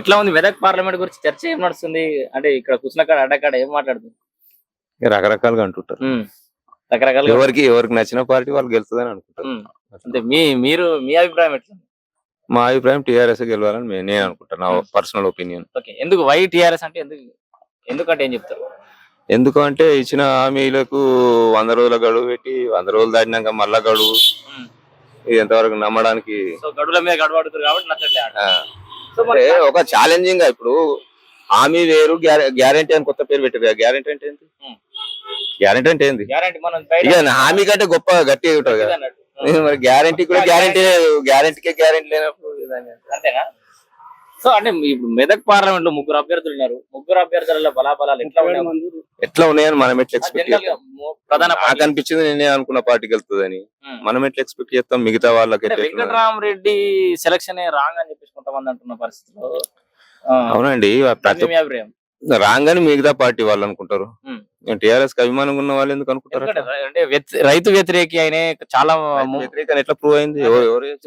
ఎట్లా ఉంది మెదక్ పార్లమెంట్ గురించి చర్చ ఏం నడుస్తుంది? అంటే ఇక్కడ కుసినకాడ అడ్డకాడ ఏం మాట్లాడుతుంది? రకరకాలుగా అంటుంటారు. రకరకాలుగా. ఎవరికి ఎవరికి నచ్చిన పార్టీ వాళ్ళు గెలుస్తుందని అనుకుంటారు. అంటే మీ మీరు మీ అభిప్రాయం ఎట్లా మా అభిప్రాయం టీఆర్ఎస్ గెలవాలని నేను అనుకుంటాను నా. Personal opinion okay. ఎందుకు వై టిఆర్ఎస్ అంటే ఎందుకు ఎందుకంటే ఏం చెప్తారు? ఎందుకంటే ఇచ్చిన హామీలకు వంద రోజుల గడువు పెట్టి వంద రోజులు దాటినాక మళ్ళా గడువు. ఇది ఎంతవరకు నమ్మడానికి గడువుల మీద గడవడుతారు కాబట్టి అంటే ఒక ఛాలెంజింగ్గా ఇప్పుడు హామీ వేరు గ్యారంటీ అని కొత్త పేరు పెట్టారు గ్యారంటీ అంటే ఏంటి. గ్యారంటీ అంటే ఏంది? గ్యారంటీ మనం బయట ఇక హామీ కంటే గొప్ప గట్టిగా ఉంటుంది కదా. మరి గ్యారంటీ కూడా గ్యారంటీ గ్యారంటీకే గ్యారంటీ లేనప్పుడు. అంతేనా? సో అంటే ఇప్పుడు మెదక్ పార్లమెంట్లో ముగ్గురు అభ్యర్థులు ఉన్నారు. ముగ్గురు అభ్యర్థులలో బలాబలాలు ఎట్లా ఉన్నాయి? ఎట్లా ఉన్నాయని మనం ఎట్లా ఎక్స్పెక్ట్ ప్రధాన నాకు అనిపించింది నేనే అనుకున్న పార్టీకి వెళ్తుందని. మనం ఎట్లా ఎక్స్పెక్ట్ చేస్తాం? మిగతా వాళ్ళకి? వెంకటరామరెడ్డి సెలక్షన్ రాంగ్ అని చెప్పేసి కొంతమంది అంటున్న పరిస్థితిలో అవునండి అభిప్రాయం? రాగానే మిగతా పార్టీ వాళ్ళు అనుకుంటారు. టిఆర్ఎస్కి అభిమానంగా ఉన్న వాళ్ళు ఎందుకు అనుకుంటారు అంటే రైతు వ్యతిరేకి అయిన చాలా వ్యతిరేకం ఎట్లా ప్రూవ్ అయింది?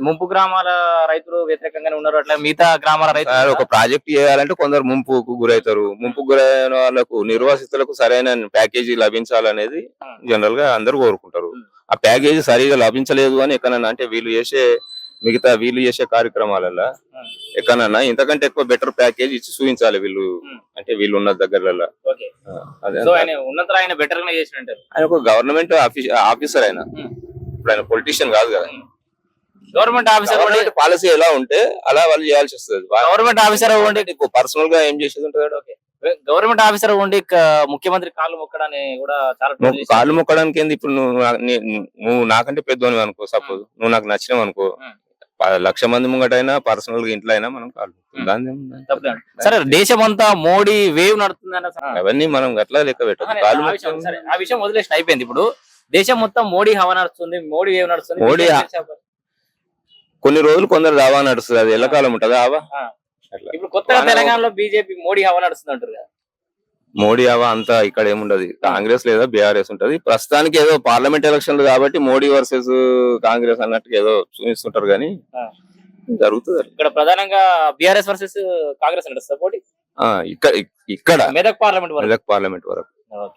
ముంపు గ్రామాల రైతులు వ్యతిరేకంగానే ఉన్నారు అట్లా మిగతా గ్రామాల రైతులు ఒక ప్రాజెక్ట్ చేయాలంటే కొందరు ముంపుకు గురవుతారు. ముంపుకు గురైన వాళ్ళకు నిర్వాసితులకు సరైన ప్యాకేజీ లభించాలనేది జనరల్గా అందరూ కోరుకుంటారు. ఆ ప్యాకేజీ సరిగా లభించలేదు అని ఎక్కడన్నా అంటే వీళ్ళు చేసే మిగతా వీళ్ళు చేసే కార్యక్రమాలలో. ఎక్కడన్నా ఇంతకంటే ఎక్కువ బెటర్ ప్యాకేజ్ ఇచ్చి చూపించాలి వీళ్ళు. అంటే వీళ్ళు ఉన్న దగ్గరలలో ఆయన ఒక గవర్నమెంట్ ఆఫీసర్ ఆయన. ఇప్పుడు ఆయన పొలిటీషియన్ కాదు కదా. గవర్నమెంట్ ఆఫీసర్ పాలసీ ఎలా ఉంటే అలా వాళ్ళు చేయాల్సి వస్తుంది. గవర్నమెంట్ ఆఫీసర్ ఉండి పర్సనల్గా ఏం చేసేది ఉంటుంది గవర్నమెంట్ ఆఫీసర్ ఉండి ముఖ్యమంత్రి కాళ్ళు మొక్కడాన్ని కూడా చాలా. కాళ్ళు మొక్కడానికి ఏంది? ఇప్పుడు నువ్వు నువ్వు నాకంటే పెద్దోని అనుకో సపోజ్ నువ్వు నాకు నచ్చినావు అనుకో. లక్ష మంది ముంగటైనా పర్సనల్గా ఇంట్లో అయినా మనం కాళ్ళు అండి. సరే దేశమంతా మోడీ వేవ్ నడుతుందన్న అవన్నీ మనం అట్లా లెక్క కాళ్ళు ఆ విషయం- వదిలేసిన అయిపోయింది ఇప్పుడు. దేశం మొత్తం మోడీ హవా నడుస్తుంది మోడీ వేవ్ నడుస్తుంది. మోడీ కొన్ని రోజులు కొందరు దావా నడుస్తుంది అది ఎల్లకాలం ఉంటుందా ఆవా? ఇప్పుడు కొత్తగా తెలంగాణలో బీజేపీ మోడీ హవా నడుస్తుంది అంటారు కదా. మోడీ అవా అంతా ఇక్కడ ఏముండదు. కాంగ్రెస్ లేదా బీఆర్ఎస్ ఉంటది. ప్రస్తుతానికి ఏదో పార్లమెంట్ ఎలక్షన్లు కాబట్టి మోడీ వర్సెస్ కాంగ్రెస్ అన్నట్టు ఏదో చూపిస్తుంటారు కానీ. జరుగుతుంది. ఇక్కడ ప్రధానంగా బీఆర్ఎస్ వర్సెస్ కాంగ్రెస్ ఆ, ఇక్కడ ఇక్కడ. మెదక్ పార్లమెంట్ మెదక్ పార్లమెంట్ వరకు.